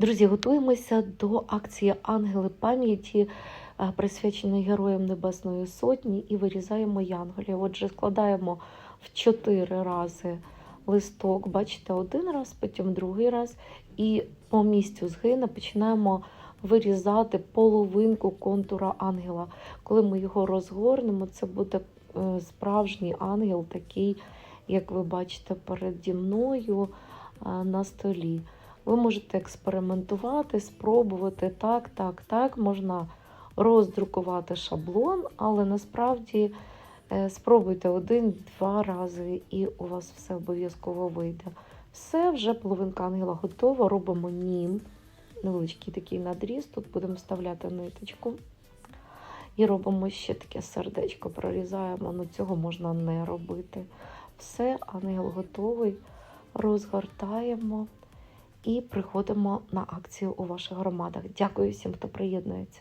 Друзі, готуємося до акції Ангели пам'яті, е, присвяченої Героям Небесної Сотні, і вирізаємо янголів. Отже, складаємо в чотири рази листок. Бачите, один раз, потім другий раз, і по місцю згина починаємо вирізати половинку контура ангела. Коли ми його розгорнемо, це буде е, справжній ангел, такий, як ви бачите, переді мною е, на столі. Ви можете експериментувати, спробувати так, так, так. Можна роздрукувати шаблон, але насправді е, спробуйте один-два рази, і у вас все обов'язково вийде. Все, вже половинка ангела готова. Робимо нім. Невеличкий такий надріз. Тут будемо вставляти ниточку. І робимо ще таке сердечко, прорізаємо. Ну цього можна не робити. Все, ангел готовий. Розгортаємо і приходимо на акцію у ваших громадах. Дякую всім, хто приєднується.